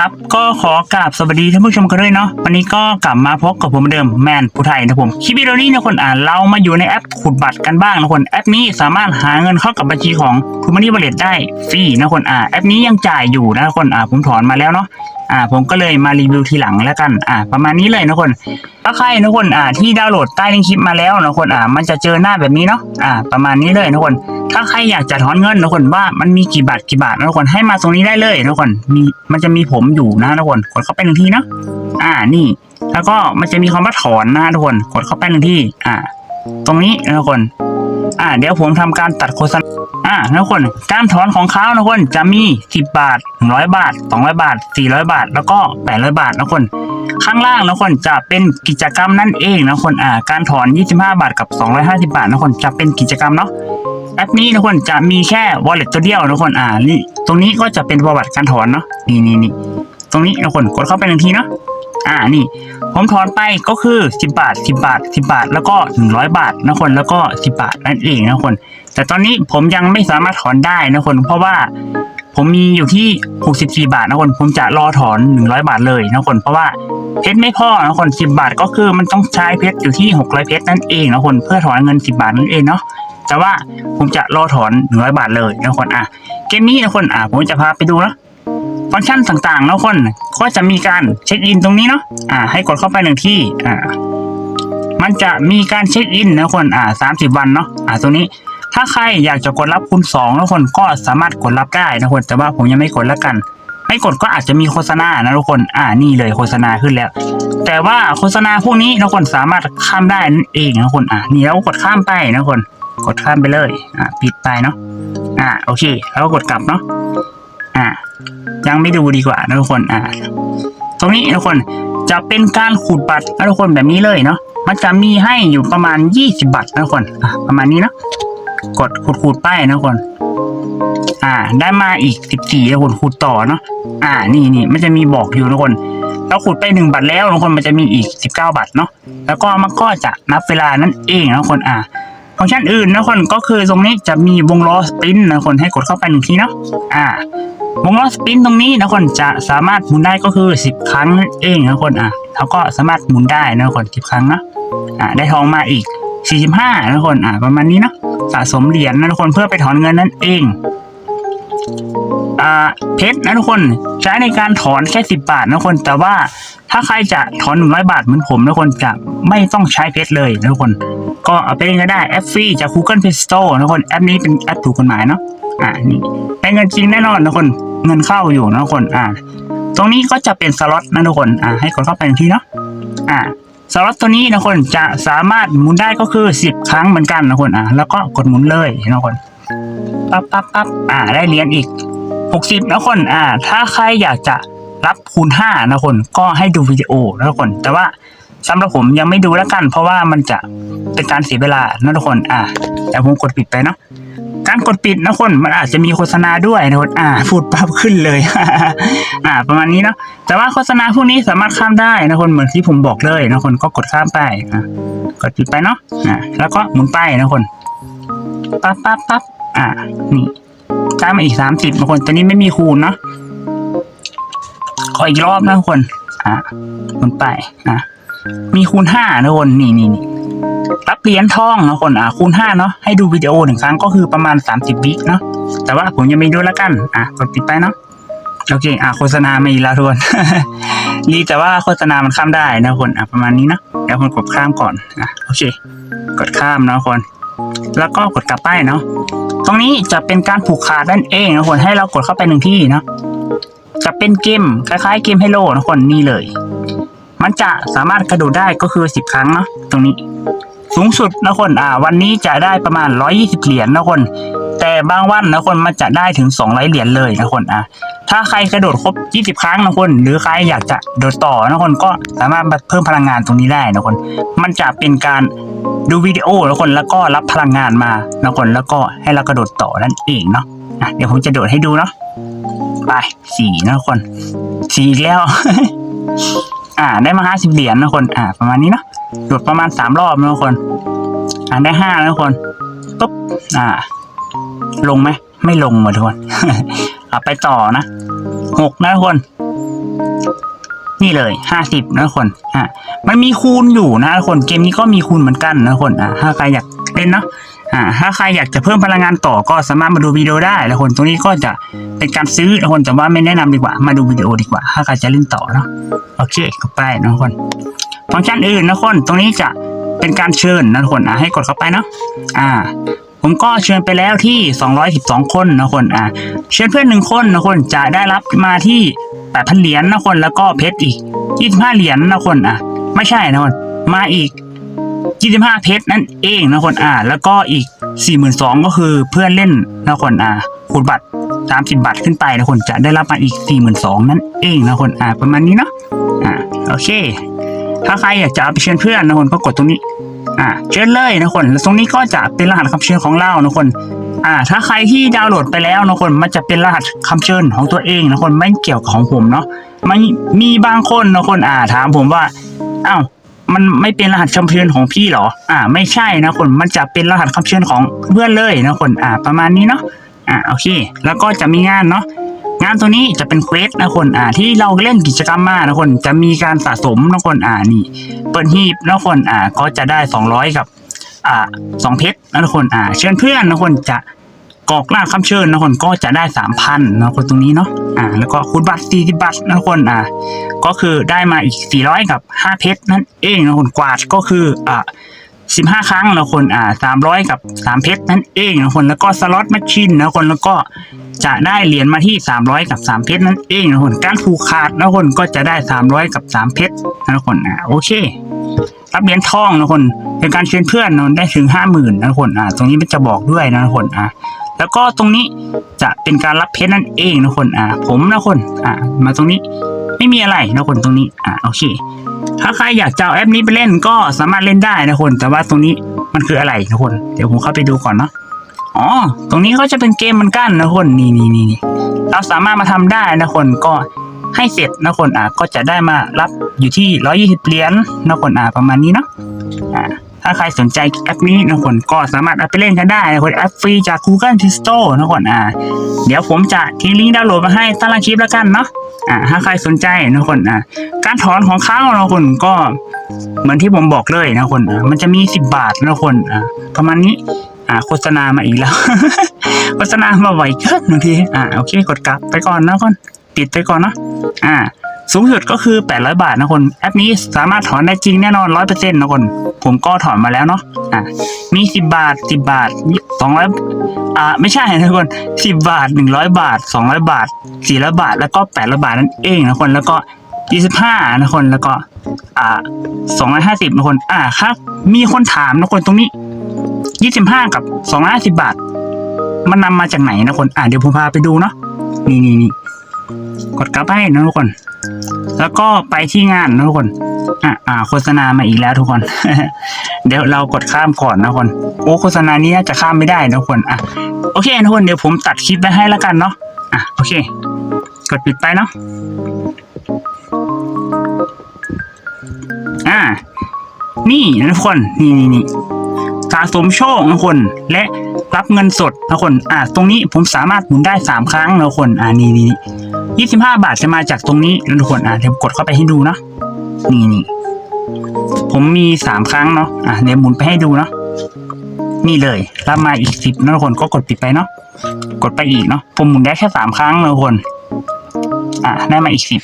ครับ ก็ขอกราบสวัสดีท่านผู้ชมกันด้วยเนาะวันนี้ก็กลับมาพบกับผมเหมือนเดิมแมนผู้ไทยนะผมคลิปวิดีโอนี้นะคนอ่านเรามาอยู่ในแอปขุดบัตรกันบ้างนะคนแอปนี้สามารถหาเงินเข้ากับบัญชีของคุณมันนี่บริเลตได้ฟรีนะคนอ่าแอปนี้ยังจ่ายอยู่นะคนอ่าผมถอนมาแล้วเนาะอ่าผมก็เลยมารีวิวทีหลังแล้วกันอ่าประมาณนี้เลยนะคนถ้าใครนะคนอ่าที่ดาวน์โหลดใต้ลิงก์คลิปมาแล้วนะคนอ่ามันจะเจอหน้าแบบนี้เนาะอ่าประมาณนี้เลยนะคน ถ้าใครอยากจะถอนเงินนะคนว่ามันมีกี่บาทกี่บาทนะคนให้มาตรงนี้ได้เลยนะคนมีมันจะมีผมอยู่นะทุกคนกดเข้าไปหนึ่งทีเนะอ่านี่ แล้วก็มันจะมีคำว่าถอนนะทุกคนกดเข้าไปหนึ่งที่อ่า ตรงนี้นะทุกคน อ่า เดี๋ยวผมทำการตัดโฆษณาอ่านะทุกคนการถอนของเขาทุกคนจะมี 10 บาท 100 บาท 200 บาท 400 บาท แล้วก็ 800 บาทนะทุกคนข้างล่างนะทุกคนจะเป็นกิจกรรมนั่นเองนะทุกคนอ่าการถอน 25 บาทกับ 250 บาทนะทุกคนจะเป็นกิจกรรมเนาะ แอปนี้ทุกคนจะมีแค่ wallet ตัวเดียวทุกคนอ่านี่ตรงนี้ก็จะเป็นประวัติการถอนเนาะนี่นี่นี่ตรงนี้ทุกคนกดเข้าไปหนึ่งทีเนาะอ่านี่ ผมถอนไปก็คือ 10 บาท 10 บาท 10 บาท แล้วก็ 100 บาทนะคนแล้วก็ 10 บาทนั่นเองนะคน แต่ตอนนี้ผมยังไม่สามารถถอนได้นะคน เพราะว่าผมมีอยู่ที่ 64 บาทนะคน ผมจะรอถอน 100 บาทเลยนะคน เพราะว่าเพชรไม่พอนะคน 10 บาทก็คือมันต้องใช้เพชรอยู่ที่ 600 เพชรนั่นเองนะคน เพื่อถอนเงิน 10 บาทนั่นเองเนาะ แต่ว่าผมจะรอถอนหนึ่งร้อยบาทเลยนะคนอะเกมนี้นะคนอะผมจะพาไปดูนะฟังก์ชันต่างๆนะคนก็จะมีการเช็คอินตรงนี้เนาะอ่า ให้กดเข้าไปหนึ่งที่อ่ามันจะมีการเช็คอินนะคนอ่าสามสิบวันเนาะอ่าตรงนี้ถ้าใครอยากจะกดรับคูณสองนะคนก็สามารถกดรับได้นะคนแต่ว่าผมยังไม่กดแล้วกัน ไม่กดก็อาจจะมีโฆษณานะทุกคน อ่านี่เลยโฆษณาขึ้นแล้ว แต่ว่าโฆษณาพวกนี้นะคนสามารถข้ามได้นั่นเองนะคนอ่านี่แล้วกดข้ามไปนะคน กดข้ามไปเลย อ่า ปิดไปเนาะ อ่า โอเค แล้วก็กดกลับเนาะ อ่า ยังไม่ดูดีกว่านะทุกคน อ่า ตรงนี้ทุกคนจะเป็นการขูดบัตรนะทุกคนแบบนี้เลยเนาะ มันจะมีให้อยู่ประมาณยี่สิบาทนะทุกคน อ่าประมาณนี้เนาะ กดขูดขูดไปนะทุกคน อ่า ได้มาอีกสิบสี่นะทุกคนขูดต่อเนาะ อ่า นี่นี่มันจะมีบอกอยู่นะทุกคนเราขูดไปหนึ่งบาทแล้วทุกคนมันจะมีอีกสิบเก้าบาทเนาะแล้วก็มันก็จะนับเวลานั่นเองนะทุกคนอ่า ฟังก์ชันอื่นนะคนก็คือตรงนี้จะมีวงล้อสปินนะคนให้กดเข้าไปหนึ่งทีเนาะอ่าวงล้อสปินตรงนี้นะคนจะสามารถหมุนได้ก็คือสิบครั้งนั่นเองนะคนอะแล้วก็สามารถหมุนได้นะคนสิบครั้งนะอ่าได้ทองมาอีกสี่สิบห้านะคนอ่าประมาณนี้เนาะสะสมเหรียญนะคนเพื่อไปถอนเงินนั่นเอง อ่าเพชรนะทุกคนใช้ในการถอนแค่สิบบาทนะคน แต่ว่าถ้าใครจะถอนหนึ่งร้อยบาทเหมือนผมนะคนจะไม่ต้องใช้เพชรเลยนะทุกคน ก็เอาไปเล่นก็ได้แอปฟรีจาก Google Play Store นะคนแอปนี้เป็นแอปถูกกฎหมายเนาะอ่านี่ได้เงินจริงแน่นอนนะคนเงินเข้าอยู่นะคนอ่า ตรงนี้ก็จะเป็นสล็อตนะทุกคนอ่าให้กดเข้าไปทีเนาะอ่าสล็อตตัวนี้นะคนจะสามารถหมุนได้ก็คือสิบครั้งเหมือนกันนะคนอ่าแล้วก็กดหมุนเลยนะคนปั๊บปั๊บปั๊บอ่าได้เหรียญอีก หกสิบนะคน อ่า ถ้าใครอยากจะรับคูณห้านะคน ก็ให้ดูวิดีโอนะคน แต่ว่าสำหรับผมยังไม่ดูแล้วกัน เพราะว่ามันจะเป็นการเสียเวลานะทุกคน อ่าแต่ผมกดปิดไปเนาะ การกดปิดนะคน มันอาจจะมีโฆษณาด้วยนะคน อ่า พูดปั๊บขึ้นเลย อ่า ประมาณนี้เนาะ แต่ว่าโฆษณาพวกนี้สามารถข้ามได้นะคน เหมือนที่ผมบอกเลยนะคน ก็กดข้ามไปอ่ากดปิดไปเนาะ อ่า แล้วก็หมุนไปนะคน ปั๊บปั๊บปั๊บอ่า นี่ ได้มาอีกสามสิบนะคนแต่นี้ไม่มีคูณเนาะขออีกรอบนะทุกคน อ่าหมุนไปอ่ามีคูณห้านะคนนี่นี่นี่รับเหรียญทองนะคนอะคูณห้าเนาะให้ดูวิดีโอหนึ่งครั้งก็คือประมาณสามสิบวิเนาะแต่ว่าผมยังไม่ดูแล้วกัน อะกดปิดไปเนาะโอเค อะโฆษณาไม่ละทวนดีแต่ว่าโฆษณามันข้ามได้นะคนอะประมาณนี้เนาะเดี๋ยวคนกดข้ามก่อนอะโอเค กดข้ามนะคน แล้วก็กดกลับไปเนาะ รงนี้จะเป็นการผูกขาดนั่นเองนะคนให้เรากดเข้าไปหนึ่งที่นะจะเป็นเกมคล้ายๆเกมไฮโลนะคนนี่เลย มันจะสามารถกระโดดได้ก็คือสิบครั้งเนาะตรงนี้ สูงสุดนะคนอ่า วันนี้จะได้ประมาณร้อยี่สิบเหรียญนะคน แต่บางวันนะคนมันจะได้ถึงสองร้อยเหรียญเลยนะคนอ่าถ้าใครกระโดดครบยี่สิบครั้งนะคน หรือใครอยากจะโดดต่อนะคนก็สามารถเพิ่มพลังงานตรงนี้ได้นะคน มันจะเป็นการดูวิดีโอนะคนแล้วก็รับพลังงานมานะคนแล้วก็ให้เรากระโดดต่อนั่นเองเนาะอะเดี๋ยวผมจะโดดให้ดูเนาะไปสี่นะคนสี่อีกแล้ว อ่า ได้มาห้าสิบเหรียญนะคน อ่า ประมาณนี้เนาะโดดประมาณสามรอบนะคน อ่าได้ห้านะคนปุ๊บอ่า ลงไหมไม่ลงหมดทุกคนเอาไปต่อนะหกนะทุกคนนี่เลยห้าสิบนะทุกคนอะมันมีคูณอยู่นะทุกคนเกมนี้ก็มีคูณเหมือนกันนะทุกคนอะถ้าใครอยากเล่นเนาะอ่า ถ้าใครอยากจะเพิ่มพลังงานต่อก็สามารถมาดูวิดีโอได้แล้วคนตรงนี้ก็จะเป็นการซื้อนะคนแต่ว่าไม่แนะนำดีกว่า มาดูวิดีโอดีกว่า ถ้าใครจะเล่นต่อเนาะโอเคก็ไปนะทุกคนฟังก์ชันอื่นนะคนตรงนี้จะเป็นการเชิญนะทุกคนอะให้กดเข้าไปเนาะอ่า ผมก็เชิญไปแล้วที่ 212 คนนะคนอะเชิญเพื่อนหนึ่งคนนะคนจะได้รับมาที่8,000เหรียญนะคนแล้วก็เพชรอีก 25 เหรียญนะคนอะ ไม่ใช่นะคนมาอีก 25 เพชรนั่นเองนะคนอะแล้วก็อีก 42,000ก็คือเพื่อนเล่นนะคนอะขูดบัตร30บาทขึ้นไปนะคนจะได้รับมาอีก 42,000นั่นเองนะคนอะประมาณนี้เนาะอะโอเค ถ้าใครอยากจะเอาไปเชิญเพื่อนนะคนก็กดตรงนี้ อ่าเชิญเลยนะคนแล้วตรงนี้ก็จะเป็นรหัสคำเชิญของเรานะคนอ่าถ้าใครที่ดาวน์โหลดไปแล้วนะคนมันจะเป็นรหัสคำเชิญของตัวเองนะคนไม่เกี่ยวกับของผมเนาะมันมีบางคนนะคนอ่าถามผมว่าอ้าวมันไม่เป็นรหัสคำเชิญของพี่เหรอ อ่า ไม่ใช่นะคนมันจะเป็นรหัสคำเชิญของเพื่อนเลยนะคนอ่า ประมาณนี้เนาะอ่าโอเค แล้วก็จะมีงานเนาะ งานตัวนี้จะเป็นเควสนะคนอ่าที่เราเล่นกิจกรรมมานะคนจะมีการสะสมนะคนอ่านี่ เปิดหีบนะคนอ่าก็จะได้สองร้อยกับอ่าสองเพชรนะคนอ่าเชิญเพื่อนนะคนจะกรอกล่างคำเชิญนะคนก็จะได้สามพันนะคนตรงนี้เนาะอ่าแล้วก็คูณบัตรสี่สิบบาทนะคนอ่าก็คือได้มาอีกสี่ร้อยกับห้าเพชรนั่นเองนะคนกวาดก็คืออ่า สิบห้าครั้งนะคนอ่าสามร้อยกับสามเพชรนั่นเองนะคนแล้วก็สล็อตแมชชีนนะคนแล้วก็จะได้เหรียญมาที่สามร้อยกับสามเพชรนั่นเองนะคนการผูกขาดนะคนก็จะได้สามร้อยกับสามเพชรนะคนอ่าโอเครับเหรียญทองนะคนเป็นการเชิญเพื่อนนะได้ถึงห้าหมื่นนะคนอ่าตรงนี้มันจะบอกด้วยนะคนอ่าแล้วก็ตรงนี้จะเป็นการรับเพชรนั่นเองนะคนอ่าผมนะคนอ่ามาตรงนี้ไม่มีอะไรนะคนตรงนี้อ่าโอเค ถ้าใครอยากจะเอาแอปนี้ไปเล่นก็สามารถเล่นได้นะคน แต่ว่าตรงนี้มันคืออะไรนะคน เดี๋ยวผมเข้าไปดูก่อนเนาะอ๋อ ตรงนี้ก็จะเป็นเกมเหมือนกันนะคนนี่นี่นี่เราสามารถมาทำได้นะคนก็ให้เสร็จนะคนอะก็จะได้มารับอยู่ที่ร้อยี่สิบเหรียญนะคนอะประมาณนี้เนาะอ่า ถ้าใครสนใจแอปนี้นะคนก็สามารถเอาไปเล่นกันได้นะคนแอปฟรีจาก Google Play Store นะคนอ่า เดี๋ยวผมจะทิ้งลิงก์ดาวน์โหลดมาให้ใต้ล่างคลิปแล้วกันเนาะอ่าถ้าใครสนใจนะคนอ่าการถอนของเขานะคนก็เหมือนที่ผมบอกเลยนะคนอ่ามันจะมีสิบบาทนะคนอ่าประมาณนี้อ่าโฆษณามาอีกแล้ว โฆษณามาบ่อยเกินบางทีอ่าโอเคกดกลับไปก่อนนะคนปิดไปก่อนเนาะอ่า สูงสุดก็คือ 800 บาทนะคน แอปนี้สามารถถอนได้จริงแน่นอน 100%นะคน ผมก็ถอนมาแล้วเนาะอะมี 10 บาท 10 บาท 200อ่าไม่ใช่นะคน 10 บาท 100 บาท 200 บาท 400 บาท แล้วก็ 800 บาทนั่นเองนะคนแล้วก็ 25นะคนแล้วก็ อ่า 250นะคน อ่าครับ มีคนถามนะคนตรงนี้ 25 กับ 250 บาท มันนำมาจากไหนนะคน อ่าเดี๋ยวผมพาไปดูเนาะนี่นี่นี่กดกลับให้นะทุกคน แล้วก็ไปที่งานนะทุกคนอะอ่าโฆษณามาอีกแล้วทุกคน เดี๋ยวเรากดข้ามก่อนนะทุกคนโอ้โฆษณานี้จะข้ามไม่ได้นะทุกคนอะโอเคทุกคนเดี๋ยวผมตัดคลิปไว้ให้แล้วกันเนาะอะโอเค กดปิดไปเนาะอ่า นี่นะทุกคนนี่นี่นี่สะสมโชคนะทุกคน และรับเงินสดนะทุกคน อ่า ตรงนี้ผมสามารถหมุนได้สามครั้งนะทุกคน อ่านี่นี่นี่ ยี่สิบห้าบาทจะมาจากตรงนี้นะทุกคนอะเดี๋ยวกดเข้าไปให้ดูเนาะนี่นี่ผมมีสามครั้งเนาะอะเดี๋ยวหมุนไปให้ดูเนาะนี่เลยรับมาอีกสิบนะทุกคนก็กดปิดไปเนาะกดไปอีกเนาะผมหมุนได้แค่สามครั้งนะทุกคนอะได้มาอีกสิบ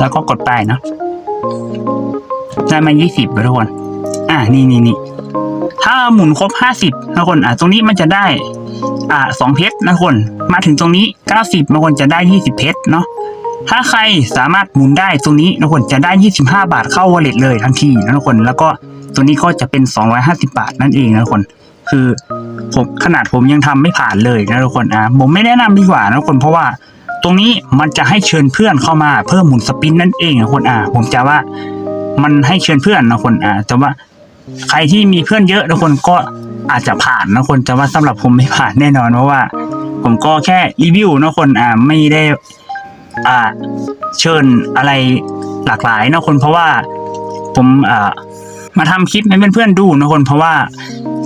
แล้วก็กดไปเนาะได้มายี่สิบนะทุกคน อะนี่นี่นี่ถ้าหมุนครบห้าสิบนะทุกคนอะตรงนี้มันจะได้ อ่าสองเพชรนะคนมาถึงตรงนี้เก้าสิบางคนจะได้ยี่สิบเพชรเนาะถ้าใครสามารถหมุนได้ตรงนี้นะคนจะได้ยี่สิบห้าบาทเข้าวอลเล็ตเลยทันทีนะทุกคน แล้วก็ตัวนี้ก็จะเป็นสองร้อยห้าสิบาทนั่นเองนะทุกคน คือผมขนาดผมยังทำไม่ผ่านเลยนะทุกคนอ่าผมไม่แนะนำดีกว่านะทุกคนเพราะว่าตรงนี้มันจะให้เชิญเพื่อนเข้ามาเพิ่มหมุนสปินนั่นเองนะคนอ่าผมจะว่ามันให้เชิญเพื่อนนะคนอ่าแต่ว่าใครที่มีเพื่อนเยอะทุกคนก็ อาจจะผ่านนะคนแต่ว่าสำหรับผมไม่ผ่านแน่นอนเพราะว่า ผมก็แค่รีวิวนะคนอ่าไม่ได้อ่าเชิญอะไรหลากหลายนะคนเพราะว่าผมอ่ามาทำคลิปให้เพื่อนๆดูนะคนเพราะว่า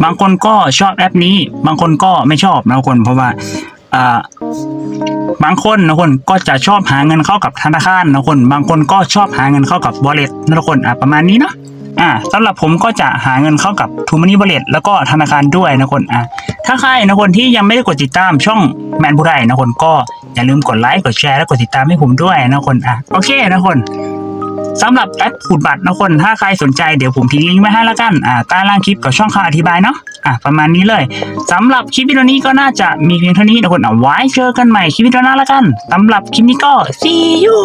บางคนก็ชอบแอปนี้ บางคนก็ไม่ชอบนะคน เพราะว่าอ่าบางคนนะคนก็จะชอบหาเงินเข้ากับธนาคารนะคน บางคนก็ชอบหาเงินเข้ากับ wallet นะคนอะประมาณนี้เนาะ อ่าสำหรับผมก็จะหาเงินเข้ากับ t ูม n น y wallet แล้วก็ธนาคารด้วยนะคนอะถ้าใครนะคนที่ยังไม่ได้กดติดตามช่องแมนผู้ใดนะคนก็อย่าลืมกดไลค์กดแชร์และกดติดตามให้ผมด้วยนะคนอะโอเคนะคนสำหรับแอปขูดบัตรนะคน ถ้าใครสนใจเดี๋ยวผมทิ้งลิงก์ไว้ให้ละกัน อ่าใต้ล่างคลิปกับช่องคำอธิบายเนาะ อะประมาณนี้เลย สำหรับคลิปวิดีโอนี้ก็น่าจะมีเพียงเท่านี้นะคนเอาไว้เจอกันใหม่คลิปวิดีโอหน้าละกัน สำหรับคลิปนี้ก็ see you